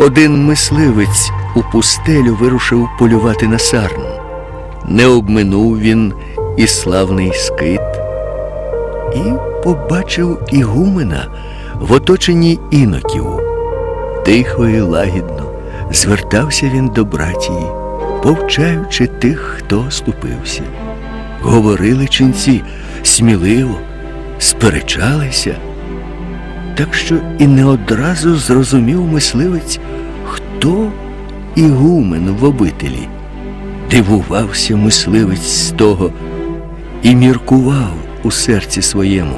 Один мисливець у пустелю вирушив полювати на сарн. Не обминув він і славний скит, і побачив ігумена в оточенні іноків. Тихо і лагідно звертався він до братії, повчаючи тих, хто оступився. Говорили ченці сміливо, сперечалися, так що і не одразу зрозумів мисливець, хто ігумен в обителі. Дивувався мисливець з того і міркував у серці своєму,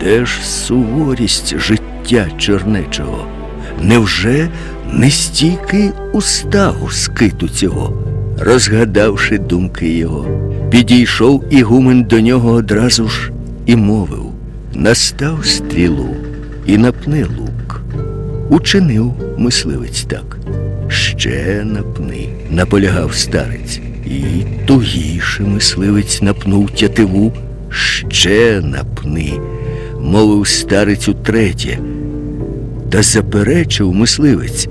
де ж суворість життя чернечого? Невже не стійкий устав скиту цього? Розгадавши думки його, підійшов ігумен до нього одразу ж і мовив настав стрілу і напни лук. Учинив мисливець так. Ще напни, наполягав старець. І тугіше мисливець напнув тятиву. Ще напни, мовив старець утретє. Та заперечив мисливець.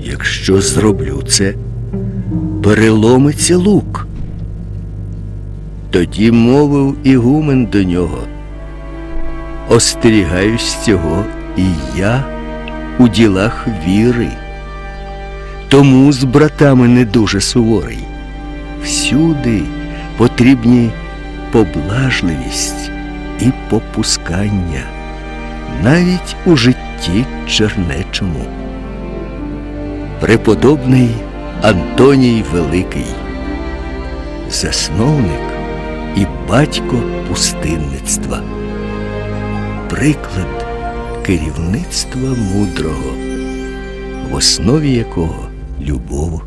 Якщо зроблю це, переломиться лук. Тоді мовив ігумен до нього. Остерігаюсь цього і я у ділах віри. Тому з братами не дуже суворий. Всюди потрібні поблажливість і попускання, навіть у житті чернечому. Преподобний Антоній Великий, засновник і батько пустинництва, приклад керівництва мудрого, в основі якого любов